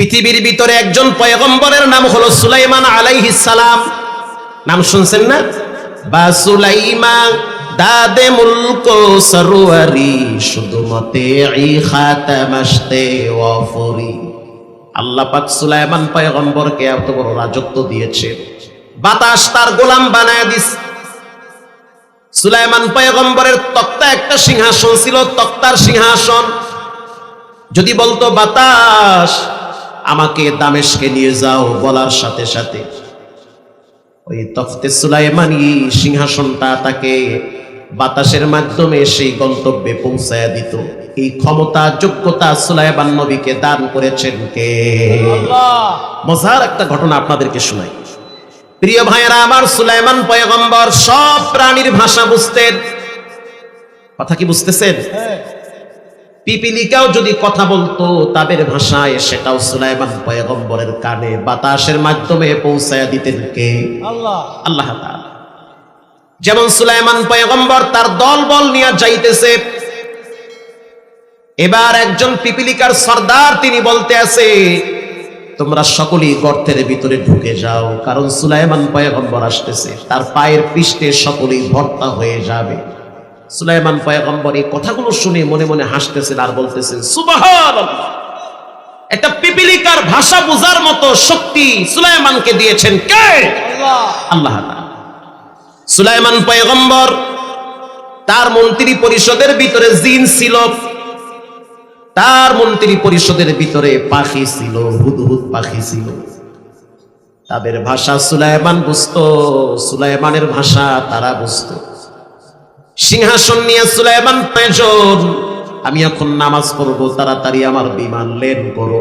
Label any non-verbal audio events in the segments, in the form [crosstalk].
পৃথিবীর ভিতরে একজন পয়গম্বরের নাম হলো সুলাইমান আলাইহিস সালাম। নাম শুনছেন না? বা সুলাইমা দাদে মুলক সরোয়ারি, শুধু মতে ই খাতামাশতে ওয়াফরি। আল্লাহ পাক সুলাইমান পয়গম্বরকে এত বড় রাজত্ব দিয়েছে। বাতাস তার গোলাম বানায় দিস। সুলাইমান পয়গম্বরের তক্তা একটা সিংহাসন ছিল, তক্তার সিংহাসন। যদি বলতো বাতাস আমাকে দামেশকে নিয়ে যাও বলার সাথে সাথে। ওই তফতে সুলাইমানি সিংহাসনটা তাকে বাতাসের মাধ্যমে সেই গন্তব্যে পৌঁছায়া দিত। এই ক্ষমতা যোগ্যতা সুলাইমান নবীকে দান করেছেন কে? মজার একটা ঘটনা আপনাদেরকে শোনাই। প্রিয় ভাইয়েরা আমার সুলাইমান পয়গম্বর সব প্রাণীর ভাষা বুঝতেন। কথা কি বুঝতেছেন? পিপিলিকাও যদি কথা বলতো তাদের ভাষায় সেটাও সুলাইমান পয়গম্বরের কানে বাতাসের মাধ্যমে পৌঁছায়া দিতেন কে? আল্লাহ। আল্লাহ তাআলা। যেমন সুলাইমান পয়গম্বর তার দল বল নিয়ে যাইতেছে এবার একজন পিপিলিকার সর্দার তিনি বলতে আছে তোমরা সকলেই গর্তের ভিতরে ঢুকে যাও কারণ সুলাইমান পয়গম্বর আসতেছে তার পায়ের পৃষ্ঠে সকলেই ভর্তা হয়ে যাবে। সুলাইমান পয়গম্বর এই কথাগুলো শুনে মনে মনে হাসতেছেন আর বলতেছেন, সুবহানাল্লাহ, একটা পিপিলিকার ভাষা বোঝার মতো শক্তি সুলাইমানকে দিয়েছেন কে? আল্লাহ। সুলাইমান পয়গম্বর তার মন্ত্রী পরিষদের ভিতরে জিন ছিল, তার মন্ত্রী পরিষদের ভিতরে পাখি ছিল হুদহুদ পাখি ছিল। তাদের ভাষা সুলাইমান বুঝত, সুলাইমানের ভাষা তারা বুঝত। সিংহাসন নিয়ে সুলাইমান পেজন আমি এখন নামাজ পড়ব, তাড়াতাড়ি আমার বিমান লেন করো।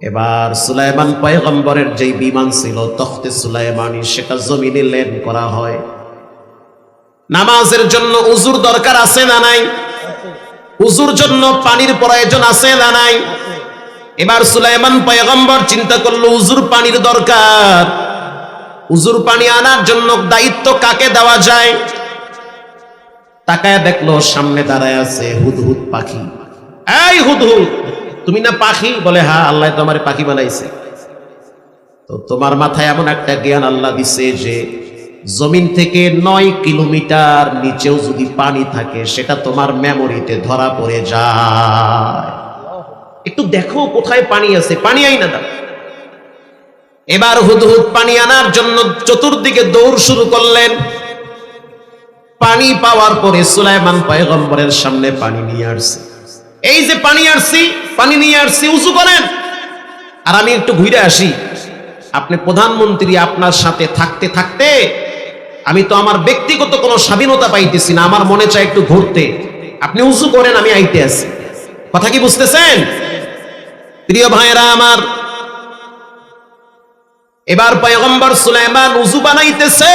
এবার সুলাইমান পয়গম্বরের যেই বিমান ছিল, তখতে সুলাইমানি সেটা জমিনে লেন করা হয়। নামাজের জন্য উজুর দরকার আছে না নাই? উজুর জন্য পানির প্রয়োজন আছে না নাই? এবার সুলাইমান পয়গম্বর চিন্তা করল, উজুর পানির দরকার। উজুর পানি আনার জন্য দায়িত্ব কাকে দেওয়া যায়? তাকায় দেখল, সামনে দাঁড়ায় আছে হুদহুদ পাখি। এই হুদহুদ, তুমি না পাখি? বলে হ্যাঁ আল্লাহ তোমার পাখি বানাইছে। তো তোমার মাথায় এমন একটা জ্ঞান আল্লাহ দিছে যে, জমিন থেকে নয় কিলোমিটার নিচেও যদি পানি থাকে, সেটা তোমার মেমোরিতে ধরা পড়ে যায়। একটু দেখো কোথায় পানি আছে, পানি আই না দাও। এবার হুদহুদ পানি আনার জন্য চতুর্দিকে দৌড় শুরু করলেন। পানি পাওয়ার পরে সুলাইমান পয়গম্বরের সামনে পানি নিয়ে আসছে। এই যে পানি আসছি, পানি নিয়ে আসছি উঁচু করেন। আর আমি একটু ঘুরে আসি। আপনি প্রধানমন্ত্রী আপনার সাথে থাকতে থাকতে, আমি তো আমার ব্যক্তিগত কোনো স্বাধীনতা পাইতেছি না, আমার মনে চায় একটু ঘুরতে। আপনি উঁচু করেন, আমি আইতে আছি কথা কি বুঝতেছেন? প্রিয় ভাইরা আমার, এবার পয়গম্বর সুলাইমান উজু বানাইতেছে।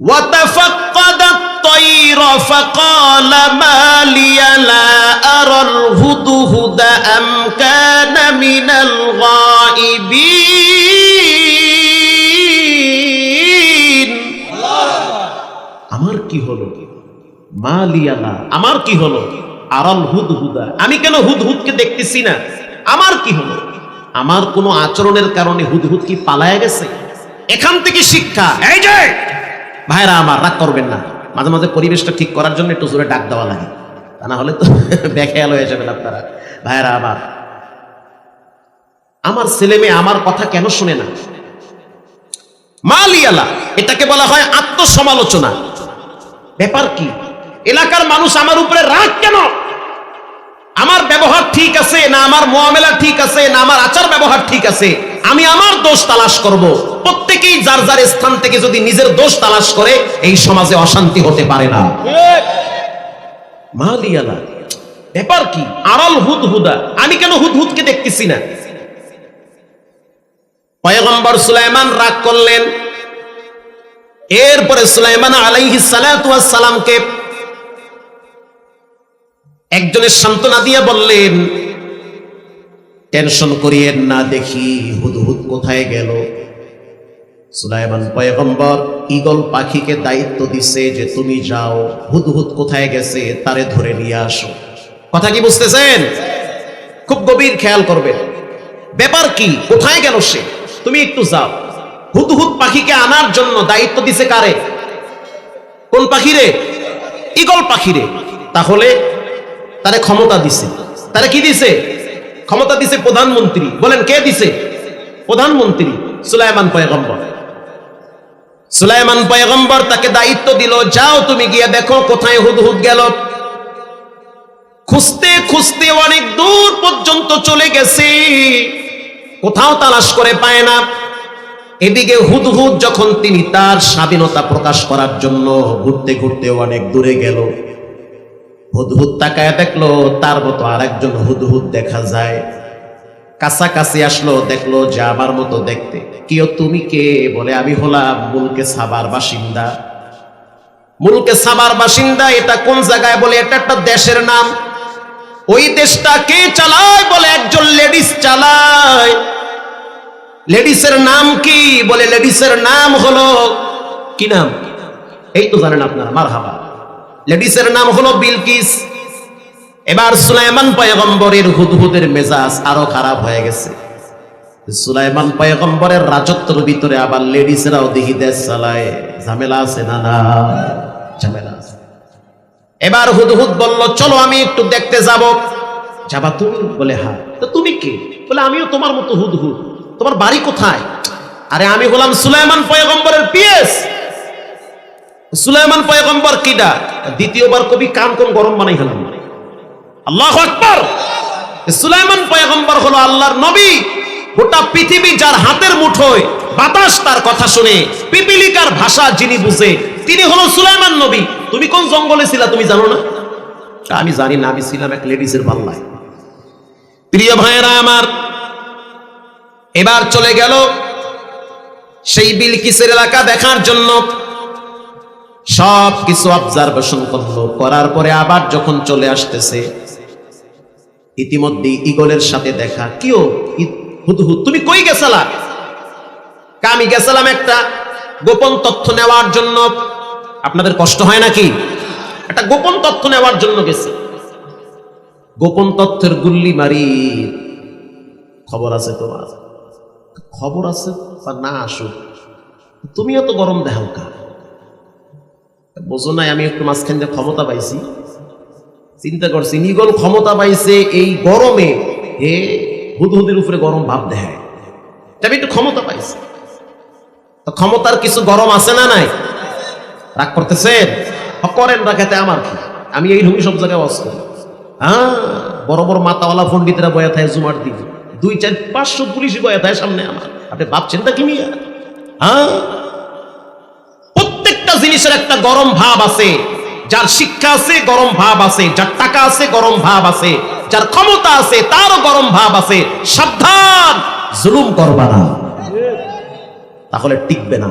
وتفقد الطير فقال ما لي لا أرى الهدهد أم كان من الغائبين আমার কি হলো মা লিয়ালা আমার কি হলো আরাল হুদহুদা আমি কেন হুদহুদকে দেখতেছি না আমার কি হলো আমার কোনো আচরণের কারণে হুদহুদ কি পালায়া গেছে এখান থেকে শিক্ষা এই যে ভাইরা আমার, রাগ করবেন না। মাঝে মাঝে পরিবেশটা ঠিক করার জন্য একটু জোরে ডাক দেওয়া লাগে। তা না হলে তো [laughs] বেখেয়াল হয়ে যাবেন আপনারা। ভাইরা আমার আমার ছেলে মেয়ে আমার কথা কেন শুনে না? মালিয়ালা, এটাকে বলা হয় আত্মসমালোচনা। ব্যাপার কি? এলাকার মানুষ আমার উপরে রাগ কেন? আমার ব্যবহার ঠিক আছে, না আমার মোয়ামেলা ঠিক আছে, না আমার আচার ব্যবহার ঠিক আছে। আমি আমার দোষ তালাশ করব। প্রত্যেকেই যার যার স্থান থেকে যদি নিজের দোষ তালাশ করে, এই সমাজে অশান্তি হতে পারে না। ব্যাপার কি? আড়াল হুদ হুদা আমি কেন হুদ হুদকে দেখতেছি না? পয়গম্বর সুলাইমান রাগ করলেন। এরপরে সুলাইমান আলাইহি সালামকে একজনের সান্ত্বনা দিয়ে বললেন টেনশন করিয়েন না, দেখি হুদহুদ কোথায় গেল। সুলাইমান পয়গম্বর ঈগল পাখিকে দায়িত্ব দিছে যে, তুমি যাও, হুদহুদ কোথায় গেছে তারে ধরে নিয়ে আসো। কথা কি বুঝতেছেন? খুব গভীর খেয়াল করবেন। ব্যাপার কি? কোথায় গেল সে? তুমি একটু যাও। হুদহুদ পাখিকে আনার জন্য দায়িত্ব দিছে কারে? কোন পাখিরে? ঈগল পাখিরে। তাহলে তারে ক্ষমতা দিছে। তারে কি দিছে? ক্ষমতা দিছে প্রধানমন্ত্রী। বলেন, কে দিছে? প্রধানমন্ত্রী, সুলাইমান পয়গম্বর। সুলাইমান পয়গম্বর তাকে দায়িত্ব দিল, যাও তুমি গিয়ে দেখো কোথায় হুদহুদ গেল। খুঁজতে খুঁজতে অনেক দূর পর্যন্ত চলে গেছে। কোথাও তালাশ করে পায় না। এদিকে হুদহুদ যখন তিনি তার স্বাধীনতা প্রকাশ করার জন্য ঘুরতে ঘুরতে অনেক দূরে গেল। হুদহুদ তাকায় দেখল, তার মতো আর একজন হুদহুদ দেখা যায়। কাছাকাছি আসলো, দেখল যে আমার মতো দেখতে। কেউ তুমি কে? বলে, আমি হলাম মুলকে সাবার বাসিন্দা। মুলকে সাবার বাসিন্দা, এটা কোন জায়গায় বলে? এটা একটা দেশের নাম। ওই দেশটা কে চালায় বলে? একজন লেডিস চালায়। লেডিসের নাম কি? বলে, লেডিসের নাম হলো কি নাম? এই তো জানেন আপনারা মার হাবা লেডিসের নাম হলো বিলকিস। এবার সুলাইমান পয়গম্বরের হুদহুদের মেজাজ আরও খারাপ হয়ে গেছে। সুলাইমান পয়গম্বরের রাজত্বর ভিতরে আবার লেডিসরাও দেখি দেশ চালায়। ঝামেলা আছে না না? ঝামেলা আছে। এবার হুদহুদ বলল, চলো আমি একটু দেখতে যাব। যাবা তুমি? বলে হ্যাঁ। তো তুমি কে? বলে, আমিও তোমার মতো হুদহুদ। তোমার বাড়ি কোথায়? আরে, আমি হলাম সুলাইমান পয়গম্বরের পিএস। সুলাইমান পয়গম্বর কিডা? দ্বিতীয়বার কবি কান কোন গরম বানাই গেলাম আল্লাহ আকবর! সুলাইমান পয়গম্বর হলো আল্লাহর নবী। গোটা পৃথিবী যার হাতের মুঠোয় বাতাস তার কথা শুনে, পিপিলিকার ভাষা যিনি বুঝে, তিনি হলো সুলাইমান নবী। তুমি কোন জঙ্গলে ছিলা তুমি জানো না? আমি জানি না, আমি ছিলাম এক লেডিসের পাল্লায়। প্রিয় ভাইয়েরা আমার, এবার চলে গেল সেই বিলকিসের এলাকা দেখার জন্য। সব কিছু অবজারভেশন করল। করার পরে আবার যখন চলে আসতেছে ইতিমধ্যে ইগলের সাথে দেখা। কিও হুদহুদ, তুমি কই গেছালা? আমি গেছিলাম একটা গোপন তথ্য নেওয়ার জন্য। আপনাদের কষ্ট হয় নাকি? একটা গোপন তথ্য নেওয়ার জন্য গেছে। গোপন তথ্যের গুল্লি মারি। খবর আছে তোমার? খবর আছে না আসুক? তুমিও তো গরম দেখাও কা। বোঝো নাই, আমি একটু মাঝখান দিয়ে ক্ষমতা পাইছি। চিন্তা করছি, নিগল ক্ষমতা পাইছে এই গরমে হে হুদহুদের উপরে গরম ভাব দেয় আমি একটু ক্ষমতা পাইছি। ক্ষমতার কিছু গরম আছে না নাই? রাগ করতেছেন? করেন রাখাতে আমার কি? আমি এই রুমি সব জায়গায় ওয়াজ করি। হ্যাঁ বড় বড় মাতাওয়ালা পন্ডিতরা বয়া থাকে জুমার দিকে দুই চার, পাঁচশো পুলিশ বয়া থাকে সামনে আমার। আপনি ভাবছেন তা কি নিয়ে হ্যাঁ? প্রত্যেকটা জিনিসের একটা গরম ভাব আছে, যার শিক্ষা আছে, গরম ভাব আছে, যার টাকা আছে, গরম ভাব আছে, যার ক্ষমতা আছে, তারও গরম ভাব আছে। সাবধান! জুলুম করবা না। তাহলে টিকবে না।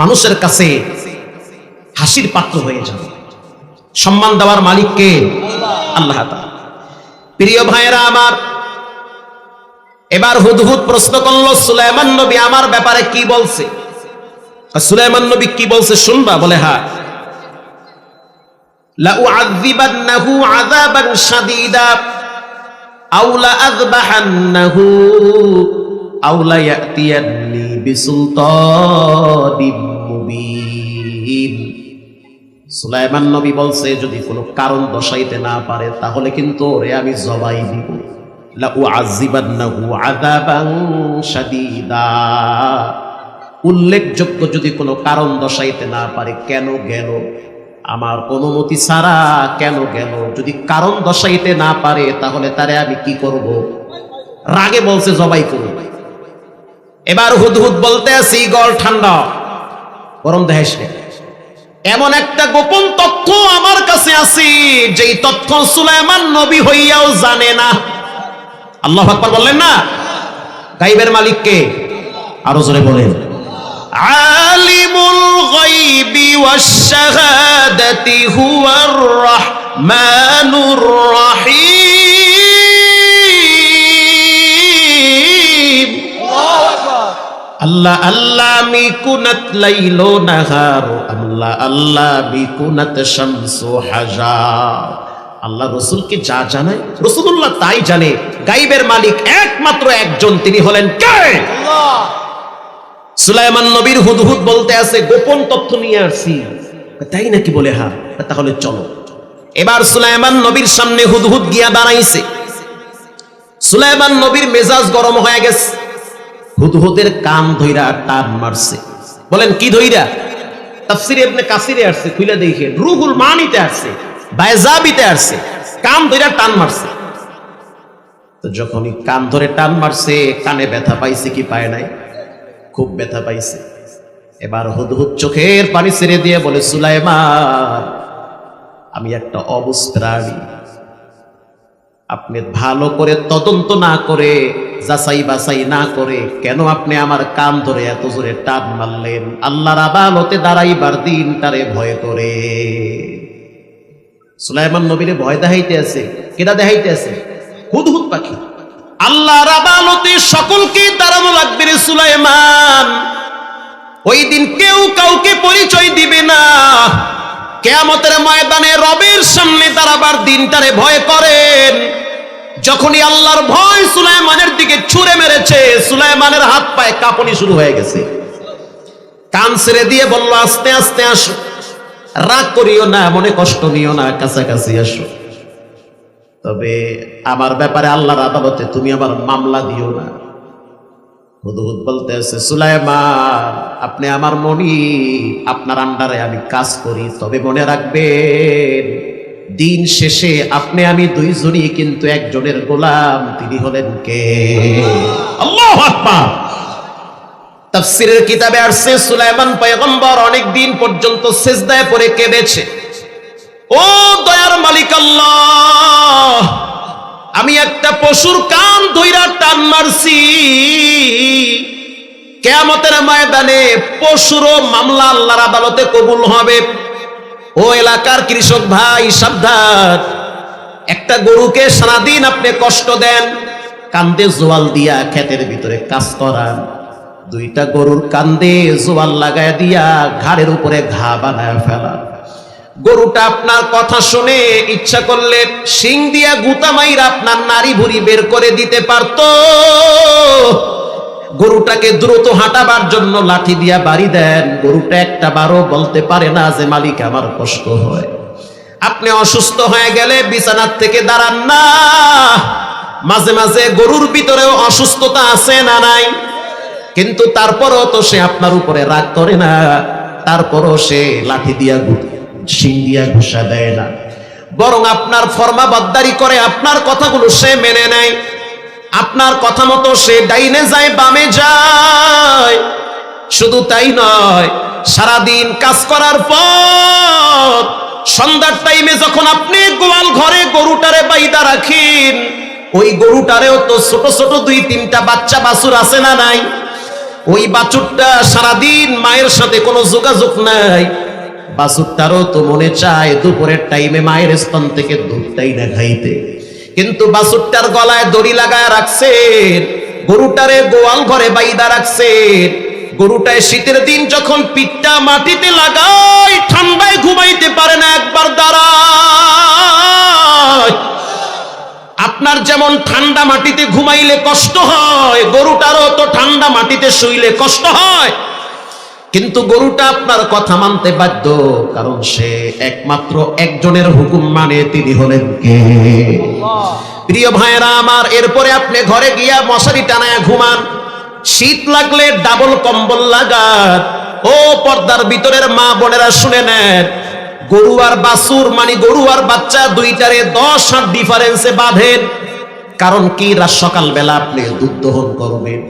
মানুষের কাছে হাসির পাত্র হয়ে যাবে। সম্মান দেওয়ার মালিককে আল্লাহ প্রিয় ভাইয়েরা আমার, এবার হুদহুদ প্রশ্ন করল, সুলাইমান নবী আমার ব্যাপারে কি বলছে? আর সুলাইমান নবী কি বলছে শুনবা? বলে হ্যাঁ লাউআযিবান্নাহু আযাবান শাদীদা আও লাআযবাহান্নাহু আও লায়াতিয়ান্নি বিসুলতানিম মুবিন। সুলাইমান নবী বলছে, যদি কোনো কারণ দর্শাইতে না পারে, তাহলে কিন্তু ওরে আমি জবাই দিব। লাউআযিবান্নাহু আযাবান শাদীদা। উল্লেখযোগ্য যদি কোনো কারণ দশাইতে না পারে, কেন গেল? আমার অনুমতি ছাড়া কেন গেল? যদি কারণ দশাইতে না পারে, তাহলে তারে আমি কি করব? রাগে বলছে, জবাই করব এবার হুদহুদ বলতে আছি, গল ঠান্ডা। গরম দেখাইস এমন একটা গোপন তথ্য আমার কাছে আছে, যেই তথ্য সুলাইমান নবী হইয়াও জানে না। আল্লাহ আকবার বললেন না? গাইবের মালিককে আরও জোরে বলেন। আলিমুল গাইবি ওয়াশ শাহাদাতি হুয়ার রাহমানুর রহিম। আল্লাহ আল্লাহ মিকুনাত লাইলো নাহার। আল্লাহ আল্লাহ মিকুনাত শামসু হাজার। আল্লাহ রসুলকে যা জানায় রসুল্লাহ তাই জানে। গাইবের মালিক একমাত্র একজন, তিনি হলেন কে? সুলাইমান নবীর হুদহুদ বলতে আছে, গোপন তথ্য নিয়ে আসছি তাই নাকি বলে হ্যাঁ তাহলে চলো। এবার সুলাইমান নবীর সামনে হুদহুদ গিয়া দাঁড়াইছে। সুলাইমান নবীর মেজাজ গরম হয়ে গেছে। হুদহুদের কান ধইরা টান মারছে। বলেন, কি ধইরা? তাফসিরে ইবনে কাসিরে আসছে খুলে দেখে। রুহুল মানিতে আসছে, বাইজাবিতে আসছে, কান ধইরা টান মারছে। তো যখনই কান ধরে টান মারছে, কানে ব্যথা পাইছে কি পায় নাই? খুব ব্যথা পাইছে। এবার হুদহুদ চোখের পানি ছেড়ে দিয়ে বলে, সুলাইমান, আমি একটা অবুজ আপনি ভালো করে তদন্ত না করে, যাচাই বাছাই না করে, কেন আপনি আমার কান ধরে এত জোরে টান মারলেন? আল্লাহর আদালতে দাঁড়াইবার দিন তারে ভয় করে। সুলাইমান নবীরে ভয় দেখাইতে আছে কেটা দেখাইতে আছে? হুদহুদ পাখি। আল্লাহর আদালতে সকলকে দাঁড়ানো লাগবে রে সুলাইমান। ওই দিন কেউ কাউকে পরিচয় দিবে না। কেয়ামতের ময়দানে রবের সামনে দাঁড়াবার দিনটারে ভয় করেন। যখনই আল্লাহর ভয় সুলাইমানের দিকে ছুঁড়ে মেরেছে, সুলাইমানের হাত পায়ে কাঁপনি শুরু হয়ে গেছে। কান ছেড়ে দিয়ে বলল, আস্তে আস্তে আসো। রাগ করিও না, মনে কষ্ট নিও না, কাছাকাছি আসো। তবে আমার ব্যাপারে আল্লাহর আদালতে তুমি আমার মামলা দিও না। হুদহুদ বলতে আছে সুলাইমান, আপনি আমার মনি আপনার আন্ডারে আমি কাজ করি, তবে মনে রাখবেন, দিন শেষে আপনি আমি দুইজনই কিন্তু একজনের গোলাম, তিনি হলেন কে? আল্লাহ আকবার। তাফসিরের কিতাবে আসছে, সুলাইমান পয়গম্বর অনেক দিন পর্যন্ত সেজদায় পড়ে কেঁদেছে। ও দয়ার মালিক আল্লাহ, আমি একটা পশুর কান ধইরা টান মারছি। কেয়ামতের ময়দানে পশুরও মামলা আল্লাহর আদালতে কবুল হবে। ও এলাকার কৃষক ভাই, সাবধান। একটা গরুকে সারাদিন আপনি কষ্ট দেন, কান্দে জোয়াল দিয়া ক্ষেতের ভিতরে কাজ করান। দুইটা গরুর কান্দে জোয়াল লাগায় দিয়া ঘাড়ের উপরে ঘা বানায় ফেলান। গরুটা আপনার কথা শুনে ইচ্ছা করলে শিং দিয়া গুতা মাইরা আপনার নারী ভুড়ি বের করে দিতে পারতো। গরুটাকে দ্রুত হাঁটাবার জন্য লাঠি দিয়া বাড়ি দেন। গরুটা একটা বারো বলতে পারে না যে, মালিক, আমার কষ্ট হয়। আপনি অসুস্থ হয়ে গেলে বিছানার থেকে দাঁড়ান না। মাঝে মাঝে গরুর ভিতরেও অসুস্থতা আছে না নাই? কিন্তু তারপরও তো সে আপনার উপরে রাগ করে না। তারপরও সে লাঠি দিয়া শিং দিয়া ঘুষা দেয় না। বরং আপনার ফরমা বাদ্দারি করে, আপনার কথাগুলো সে মেনে নেয়। আপনার কথা মতো সে ডাইনে যায়, বামে যায়। শুধু তাই নয়, সারাদিন কাজ করার পর, সন্ধ্যার টাইমে যখন আপনি গোয়াল ঘরে গরুটারে বাইদা রাখেন, ওই গরুটারেও তো ছোট ছোট দুই তিনটা বাচ্চা বাছুর আছে না নাই? ওই বাছুরটা সারাদিন মায়ের সাথে কোনো যোগাযোগ নাই। বাছুরটারও তো মনে চায় দুপুরের টাইমে মায়ের স্তন থেকে দুধটাই না খাইতে কিন্তু বাছুরটার গলায় দড়ি লাগায় রাখছেন, গরুটারে গোয়াল ঘরে বাইদা রাখছেন। গরুটায় শীতের দিন যখন পিঠটা মাটিতে লাগায়, ঠান্ডায় ঘুমাইতে পারে না একবার দাঁড়ায়। আপনার যেমন ঠান্ডা মাটিতে ঘুমাইলে কষ্ট হয়, গরুটারও তো ঠান্ডা মাটিতে শুইলে কষ্ট হয়। কিন্তু গরুটা আপনার কথা মানতে বাধ্য, কারণ সে একমাত্র একজনের হুকুম মানে তিনি হলেন কে? প্রিয় ভাইয়েরা আমার, এরপরে আপনি ঘরে গিয়া মশারি টানায় ঘুমান। শীত লাগলে ডাবল কম্বল লাগান। ও পর্দার ভিতরের মা বোনেরা শুনে নেন, গরু আর বাসুর মানে গরু আর বাচ্চা দুইটারে দশ হাত ডিফারেন্সে বাঁধেন। কারণ কি? রাত সকালবেলা আপনি দুধ দহন করবেন।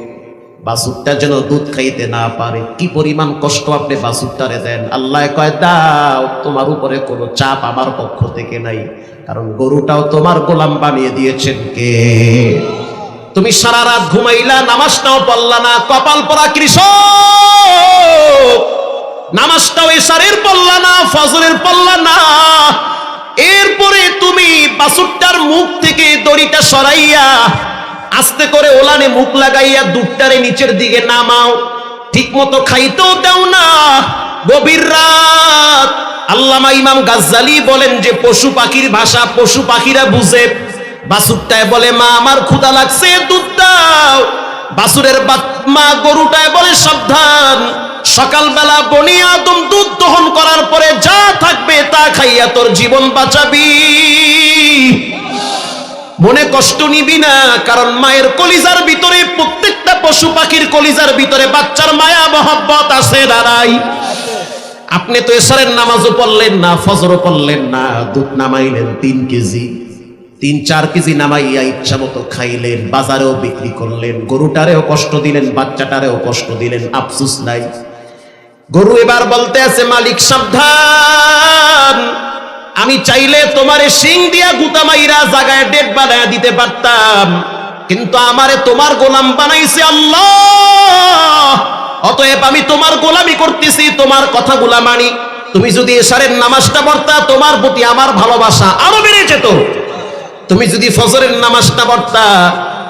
বাসুরটা যেন দুধ খাইতে না পারে, কি পরিমাণ কষ্ট আপনি বাসুরটারে দেন? আল্লাহ কয়, দাও, তোমার উপরে কোনো চাপ আমার পক্ষ থেকে নাই, কারণ গরুটাও তোমার গোলাম বানিয়ে দিয়েছেন কে? তুমি সারা রাত ঘুমাইলা, নামাজটাও পড়লা না, কপাল পরা কৃষক! নামাজটাও এসারের পড়লা না, ফজরের পড়লা না। এরপরে তুমি বাসুরটার মুখ থেকে দড়িটা সরাইয়া আস্তে করে ওলানে মুখ লাগাইয়া দুধটারে নিচের দিকে নামাও। ঠিক মতো খাইতেও দাও না। গভীর রাত। আল্লামা ইমাম গাজ্জালি বলেন যে, পশু পাখির ভাষা পশু পাখিরা বুঝে। বাসুরটায় বলে, মা, আমার ক্ষুধা লাগছে, দুধ দাও। বাসুরের মা গরুটায় বলে, সাবধান। সকালবেলা বনি আদম দুধ দহন করার পরে যা থাকবে তা খাইয়া তোর জীবন বাঁচাবি। মনে কষ্ট নিবি না, কারণ মায়ের কলিজার ভিতরে প্রত্যেকটা পশু পাখির কলিজার ভিতরে বাচ্চার মায়া, মহব্বত আছে দাঁড়াই আপনি তো এসারের নামাজও পড়লেন না, ফজরও পড়লেন না, দুধ নামাইলেন তিন কেজি। তিন, চার কেজি নামাইয়া ইচ্ছা মতো খাইলেন, বাজারেও বিক্রি করলেন, গরুটারেও কষ্ট দিলেন, বাচ্চাটারেও কষ্ট দিলেন, আফসুস নাই। গরু এবার বলতে আছে, মালিক সাবধান। আমি চাইলে তোমারে সিং দিয়া গুতামাইরা জাগায় ডেট বানায় দিতে পারতাম। কিন্তু আমারে তোমার গোলাম বানাইছে আল্লাহ। অতএব আমি তোমার গোলামি করতেছি, তোমার কথাগুলা মানি। তুমি যদি এশারের নামাজটা পড়তা, তোমার প্রতি আমার ভালোবাসা আরও বেড়ে যেত। তুমি যদি ফজরের নামাজটা পড়তা,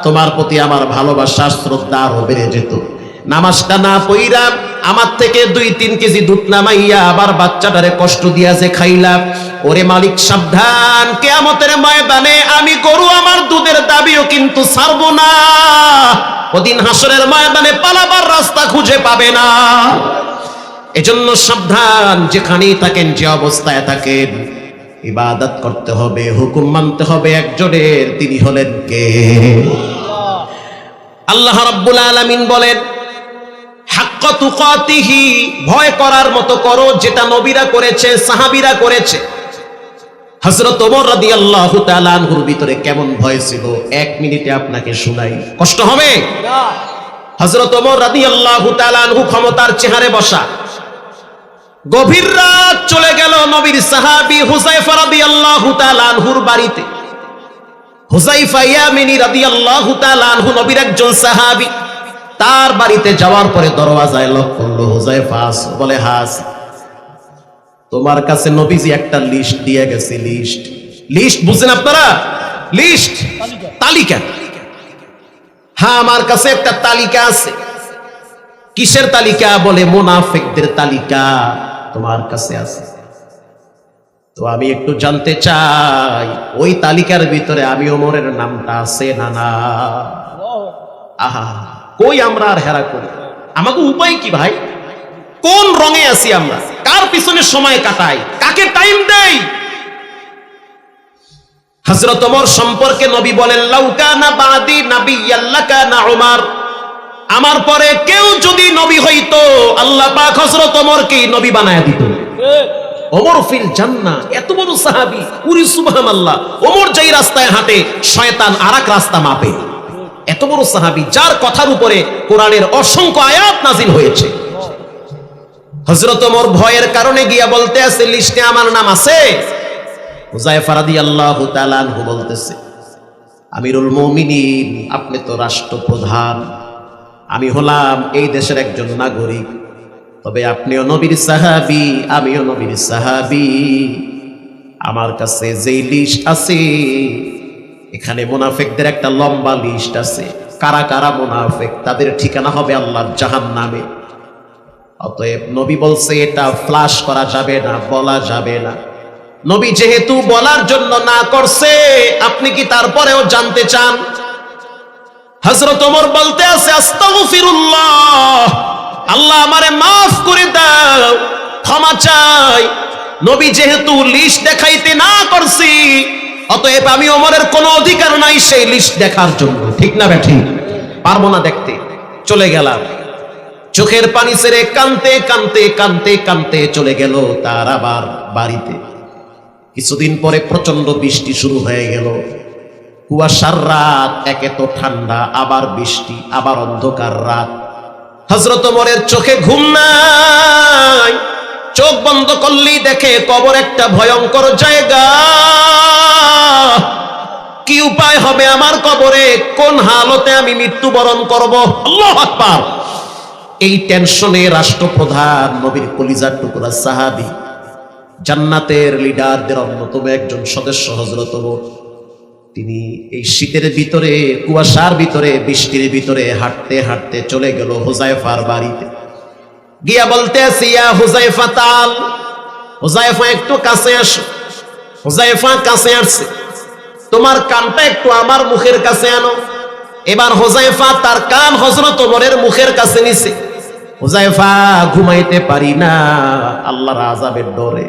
তোমার প্রতি আমার ভালোবাসা, শ্রদ্ধা আরও বেড়ে যেত। নামাজটা না পইরা আমার থেকে দুই তিন কেজি দুধ নামাইয়া আবার বাচ্চাটারে কষ্ট দিয়া যে খাইলাম। ওরে মালিক, সাবধান। কেয়ামতের ময়দানে আমি গরু আমার দুধের দাবিও কিন্তু ছাড়বো না। ওদিন হাসরের ময়দানে পালাবার রাস্তা খুঁজে পাবে না। এজন্য সাবধান, যেখানেই থাকেন যে অবস্থায় থাকেন। ইবাদত করতে হবে, হুকুম মানতে হবে একজনের, তিনি হলেন কে? আল্লাহ রাব্বুল আলামিন বলেন, হাক্ক তুকাতিহি, ভয় করার মতো করো, যেটা নবীরা করেছে, সাহাবীরা করেছে। হযরত ওমর রাদিয়াল্লাহু তাআলা আনহুর ভিতরে কেমন ভয় ছিল? এক মিনিটে আপনাকে শুনাই। কষ্ট হবে? হযরত ওমর রাদিয়াল্লাহু তাআলা আনহু ক্ষমতার চেহারে বসা। গভীর রাত চলে গেল নবীর সাহাবি হুযায়ফা রাদিয়াল্লাহু তাআলা আনহুর বাড়িতে। হুযায়ফা ইয়ামিনী রাদিয়াল্লাহু তাআলা আনহু নবীর একজন সাহাবি। তার বাড়িতে যাওয়ার পরে দরওয়াজায় লক করল আস। বলে হাস তোমার কাছে নবীজি একটা লিস্ট দিয়ে গেছে লিস্ট লিস্ট বুঝছেন আপনারা? লিস্ট তালিকা। হ্যাঁ আমার কাছে একটা তালিকা আছে। কিসের তালিকা? বলে মোনাফেকদের তালিকা তোমার কাছে আছে। তো আমি একটু জানতে চাই ওই তালিকার ভিতরে আমি ওমরের নামটা আছে না না? আহা কই আমরা আর হেরা করি? আমাকে উপায় কি ভাই? কোন রঙে আছি আমরা? কার পিছনে সময় কাটাই? কাকে টাইম দেই? হযরত ওমর সম্পর্কে নবী বলেন লাউকানা বাদি নাবিয়াল্লাকানা উমার। আমার পরে কেউ যদি নবী হইতো, আল্লাহ পাক হযরত ওমরকে নবী বানায় দিত। ওমর ফিল জান্না এত বড় সাহাবী, উরি সুবহানাল্লাহ। ওমর যেই রাস্তায় হাঁটে, শয়তান আরাক রাস্তা মাপে। এত বড় সাহাবী, যার কথার উপরে কোরআনের অসংখ্য আয়াত নাজিল হয়েছে। হযরত ওমর ভয়ের কারণে গিয়া বলতে আছে, লিস্টে আমার নাম আছে। হুযায়ফা রাদিয়াল্লাহু তাআলা আনহু বলতেছে, আমিরুল মুমিনিন, আপনি তো রাষ্ট্রপ্রধান। আমি হলাম এই দেশের একজন নাগরিক। তবে আপনিও নবীর সাহাবি, আমিও নবীর সাহাবি। আমার কাছে যেই লিস্ট আছে, এখানে মোনাফেকদের একটা লম্বা লিস্ট আছে। কারা কারা মোনাফেক, তাদের ঠিকানা হবে আল্লাহর জাহান নামে অতএব নবী বলছে, এটা ফ্লাশ করা যাবে না, বলা যাবে না। নবী যেহেতু বলার জন্য না করছে, আপনি কি তারপরেও জানতে চান? হজরত ওমর বলতে আছে, আস্তাগফিরুল্লাহ, আল্লাহ আমারে মাফ করে দাও, ক্ষমা চাই। নবী যেহেতু লিস্ট দেখাইতে না করছি, অতএব আমি ওমরের কোনো অধিকার নাই সেই লিস্ট দেখার জন্য। ঠিক না ব্যাঠি পারব না দেখতে। চলে গেলাম। চোখের পানি সেরে কানতে কানতে কানতে কানতে চলে গেল তার আবার বাড়িতে। কিছুদিন পরে প্রচণ্ড বৃষ্টি শুরু হয়ে গেল। কুয়াশার রাত, একে তো ঠান্ডা, আবার বৃষ্টি, আবার অন্ধকার রাত। হজরত ওমরের চোখে ঘুম নাই। চোখ বন্ধ করলেই দেখে কবর একটা ভয়ঙ্কর জায়গা। কি উপায় হবে আমার কবরে? কোন হালতে আমি মৃত্যুবরণ করব? আল্লাহ আকবার। এই টেনশনে রাষ্ট্রপ্রধান নবীর কলিজার টুকরা সাহাবি, জান্নাতের লিডারদের অন্যতম একজন সদস্য হজরত তিনি এই শীতের ভিতরে, কুয়াশার ভিতরে, বৃষ্টির ভিতরে হাঁটতে হাঁটতে চলে গেল হুজাইফার বাড়িতে। গিয়া বলতে আসি ইয়া হুজাইফা তাল। হুজাইফা একটু কাছে আসো। হুজাইফা কাছে আসছে। তোমার কানটা একটু আমার মুখের কাছে আনো। এবার হোজাইফা তার কান হজরত ওমরের মুখের কাছে নিছে। হোজাইফা ঘুমাইতে পারি না, আল্লাহর আজাবের ডরে।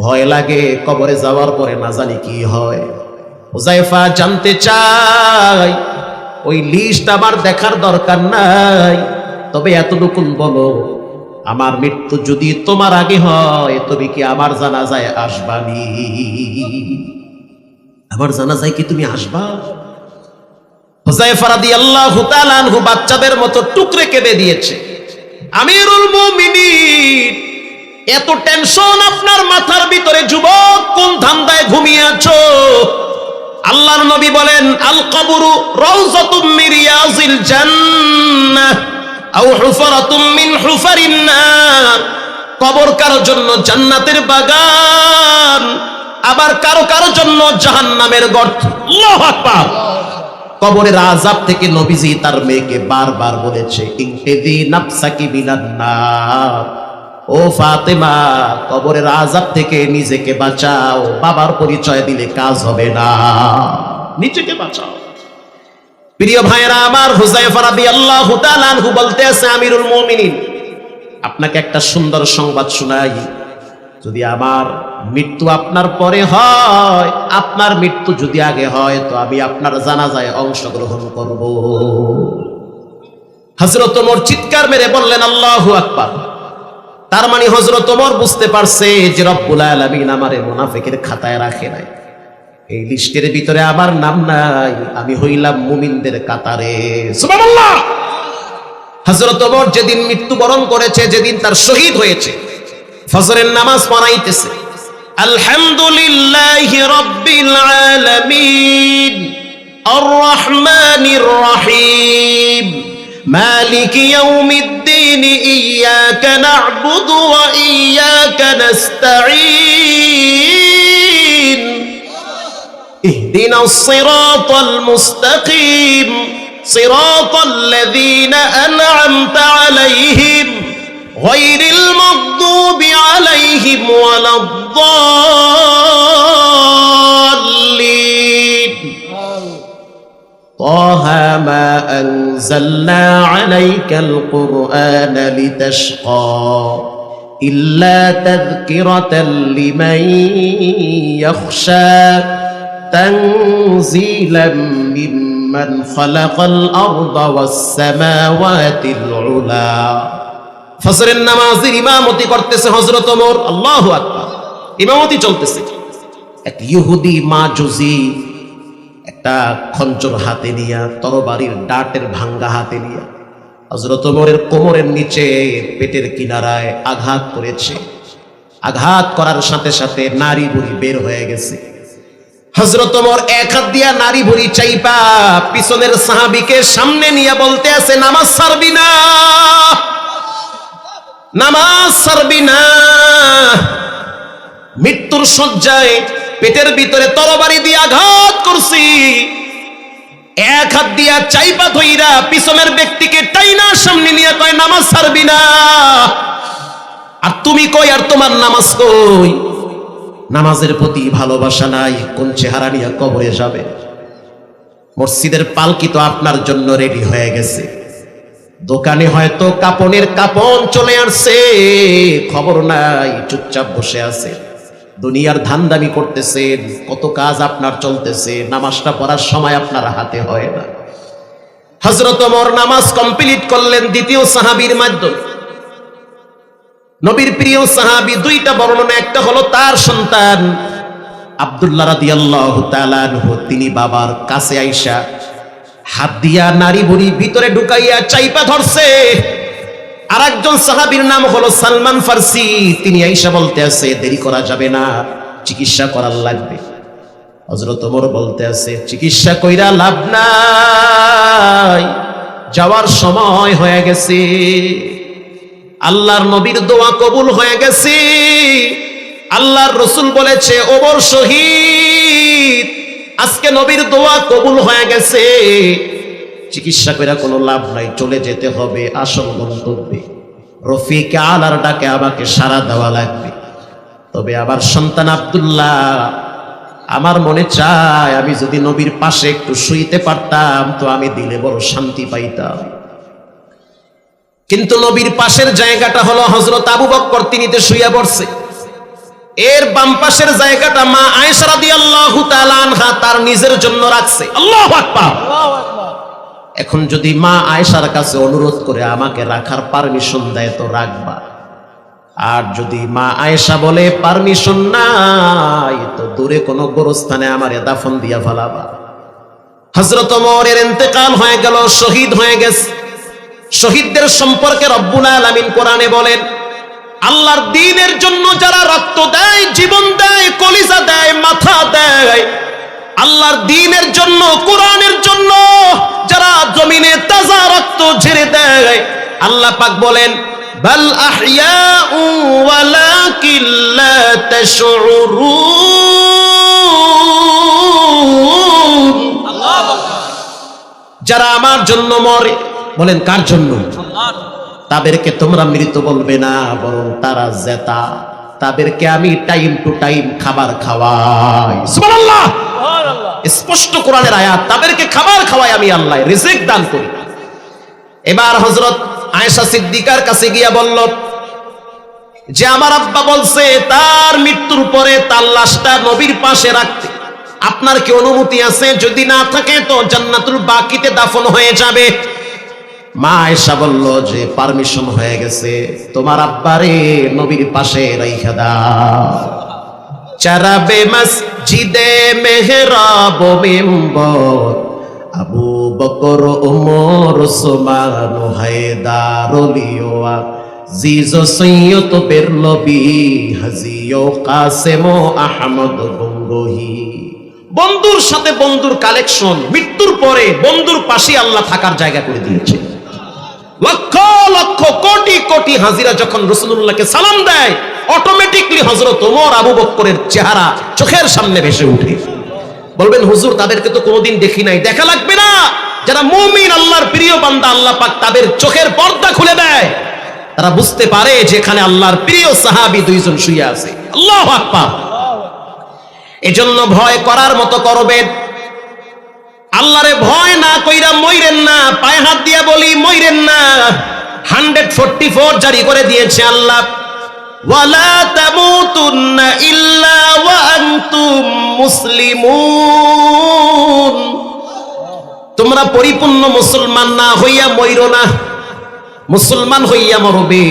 ভয় লাগে, কবরে যাওয়ার পরে না জানি কি হয়। হুজাইফা জানতে চাই, ওই লিস্ট আবার দেখার দরকার নাই। তবে এতটুকুন বলো, আমার মৃত্যু যদি তোমার আগে হয়, তবে কি আমার জানা যায় আসবানি আমার জানা যায় কি তুমি আসবা? হুজাইফা রাদিয়াল্লাহু তাআলা আনহু বাচ্চাদের মতো টুকরে কেঁদে দিয়েছে। আমিরুল মুমিনিন, এত টেনশন আপনার মাথার ভিতরে, যুবক কোন ধান্দায় ঘুমিয়ে আছো? আল্লাহর নবী বলেন, আল কবরু রাউজাতুম মিন রিয়াজিল জান্নাহ, আও হুফরাতুম মিন হুফারিন নার। কবর কারোর জন্য? জান্নাতের বাগান। আবার কারও কারও জন্য? জাহান্নামের গর্ত। আল্লাহু আকবার। কবরের আজাব থেকে নবীজি তার মেয়েকে বারবার বলেছে ইংতেদি নাফসাকি বিনান নার। ও ফাতেমা, কবরের আজাব থেকে নিজেকে বাঁচাও, বাবার পরিচয় দিলে কাজ হবে না। নিজেকে বাঁচাও। প্রিয় ভাইরা আমার হুজাইফা রাদিয়াল্লাহু তাআলা আনহু বলতে আছে, আমিরুল মুমিনিন। আপনাকে একটা সুন্দর সংবাদ শোনাই। যদি আমার মৃত্যু আপনার পরে হয়, আপনার মৃত্যু যদি আগে হয়, তো আমি আপনার জানাজায় অংশগ্রহণ করব। হজরত ওমর চিৎকার মেরে বললেন, আল্লাহু আকবার। তার মানে হজরত ওমর বুঝতে পারছে যে রব্বুল আলামিন আমারে মুনাফিকের খাতায় রাখে নাই। এই লিস্টের ভিতরে আমার নাম নাই, আমি হইলাম মুমিনদের কাতারে। হজরত ওমর যেদিন মৃত্যুবরণ করেছে, যেদিন তার শহীদ হয়েছে ফজরের নামাজ পড়াইতেছে আলহামদুলিল্লাহ রব্বিল আলামিন আর রহমানির রহিম مالك يوم الدين إياك نعبد وإياك نستعين اهدنا الصراط المستقيم صراط الذين أنعمت عليهم غير المغضوب عليهم ولا الضالين. طه ما أنزلنا عليك القرآن لتشقى إلا تذكرة لمن يخشى تنزيلا ممن خلق الأرض والسماوات العلى ফজরের নামাজের ইমামতি করতেছে হজরত ওমর। আল্লাহ আকবার। ইমামতি চলতেছে। এক ইহুদি মা জুজি একটা খঞ্চর হাতে নিয়া তরবারির ডাটের ভাঙ্গা হাতে নিয়া হজরত ওমরের কোমরের নিচে পেটের কিনারায় আঘাত করেছে। আঘাত করার সাথে সাথে নারী বুড়ি বের হয়ে গেছে। হজরত ওমর এক হাত দিয়া নারী বুড়ি চাইপা পিছনের সাহাবিকে সামনে নিয়ে বলতে আছে, নামাজ ছাড়বি না। নামাজ ছাড়বি না। মৃত্যুর শয্যায় পেটের ভিতরে তরবারি দিয়ে আঘাত করছি। এক হাত দিয়া চাইপা ধইরা পিছনের ব্যক্তিকে টাইনা সামনে নিয়ে কয়, নামাজ ছাড়বি না। আর তুমি কই, আর তোমার নামাজ কই? নামাজের প্রতি ভালোবাসা নাই, কোন চেহারা নিয়ে কবরে যাবে? মসজিদের পালকি তো আপনার জন্য রেডি হয়ে গেছে। দোকানে হয়তো কাপনের কাপন চলে আসছে, খবর নাই, চুপচাপ বসে আছে। দুনিয়ার ধান্দামি করতেছেন কত কাজ আপনার চলতেছে, নামাজটা পড়ার সময় আপনার হাতে হয় না। হজরত ওমর নামাজ কমপ্লিট করলেন দ্বিতীয় সাহাবীর মাধ্যমে। নবীর প্রিয় সাহাবী দুইটা বর্ণনা, একটা হলো তার সন্তান আব্দুল্লাহ রাদিয়াল্লাহু তাআলা তিনি বাবার কাছে আইসা হাত দিয়া নারী বুড়ি ভিতরে ঢুকাইয়া চাইপা ধরছে। আর একজন সাহাবীর নাম হলো সালমান ফার্সি। তিনি আইসা বলতে আছে, দেরি করা যাবে না, চিকিৎসা করার লাগবে। হজরত ওমর বলতে আছে, চিকিৎসা কইরা লাভ নাই, যাওয়ার সময় হয়ে গেছে। আল্লাহর নবীর দোয়া কবুল হয়ে গেছে। আল্লাহর রসুল বলেছে, ওমর শহীদ। আজকে নবীর দোয়া কবুল হয়ে গেছে। চিকিৎসা করে কোনো লাভ নাই, চলে যেতে হবে আসল গন্তব্যে। রফিক আলার ডাকে আমাকে সারা দেওয়া লাগবে। তবে আবার সন্তান আব্দুল্লাহ, আমার মনে চায় আমি যদি নবীর পাশে একটু শুইতে পারতাম, তো আমি দিলে বড় শান্তি পাইতাম। কিন্তু নবীর পাশের জায়গাটা হলো হজরত আবু বক্কর তিনিতে শুইয়া পড়ছে। এর বাম পাশের জায়গাটা মা আয়েশা রাদিয়াল্লাহু তাআলা আনহা তার নিজের জন্য রাখছে। আল্লাহু আকবার। এখন যদি মা আয়েশার কাছে অনুরোধ করে আমাকে রাখার পারমিশন দেয় তো রাখবা। আর যদি মা আয়েশা বলে পারমিশন নাই তো দূরে কোনো গোরস্থানে আমার দাফন দিয়া ফেলাবা। হজরত ওমরের ইন্তেকাল হয়ে গেল শহীদ হয়ে গেছে। শহীদদের সম্পর্কে রব্বুল আলামিন কোরআনে বলেন আল্লাহর দিনের জন্য যারা রক্ত দেয়, জীবন দেয়, কলিজা দেয়, মাথা দেয়, আল্লাহর দিনের জন্য, কোরআনের জন্য যারা জমিনে তাজা রক্ত ঝেড়ে দেয়, আল্লাহ পাক বলেন, বাল আহইয়াউ ওয়ালাকিন যারা আমার জন্য মরে, বলেন, কার জন্য। তাদেরকে তোমরা মৃত বলবে না, বরং তারা জেতা। তাদেরকে আমি টাইম টু টাইম খাবার খাওয়াই। সুবহানাল্লাহ! স্পষ্ট কোরআনের আয়াত, তাদেরকে খাবার খাওয়াই আমি আল্লাহ, রিজিক দান করি। এবার হযরত আয়েশা সিদ্দিকার কাছে গিয়া বলল, যে আমার আব্বা বলছে, তার মৃত্যুর পরে তার লাশটা নবীর পাশে রাখতে। আপনার কি অনুমতি আছে? যদি না থাকে তো জান্নাতুল বাকিতে দাফন হয়ে যাবে। মা আয়েশা বলল, যে পারমিশন হয়ে গেছে, তোমার আব্বারে নবীর পাশে রাইখা দাও। চারাবে মসজিদে মেহরাব মেম্বর, আবু বকর, ওমর, ওসমান, হায়দার লিওয়া জিজো সৈয়দ বেরলবি হাজিও কাসেম আহমদ গঙ্গোহি বন্ধুর সাথে বন্ধুর কালেকশন, মৃত্যুর পরে বন্ধুর পাশে আল্লাহ থাকার জায়গা করে দিয়েছে। লক্ষ লক্ষ, কোটি কোটি হাজিরা যখন রসুল্লাহকে সালাম দেয় অটোমেটিকলি হজরত ওমর আবু বক্করের চেহারা চোখের সামনে ভেসে উঠে। বলবেন, হুজুর, তাদেরকে তো কোনোদিন দেখি নাই, দেখা লাগবে না। যারা মুমিন, আল্লাহর প্রিয় বান্দা, আল্লাহ পাক তাদের চোখের পর্দা খুলে দেয়। তারা বুঝতে পারে যে এখানে আল্লাহর প্রিয় সাহাবী দুইজন শুয়ে আছে। আল্লাহ আকবার। এজন্য ভয় করার মতো করবেন আল্লাহরে ভয় না কইরা মইরেন না, পায়ে হাত দিয়া বলি মইরেন না। হান্ড্রেড ফোরটি ফোর জারি করে দিয়েছে আল্লাহ। ওয়ালা ইল্লা তোমরা পরিপূর্ণ মুসলমান না হইয়া মইরো না। মুসলমান হইয়া মরবে।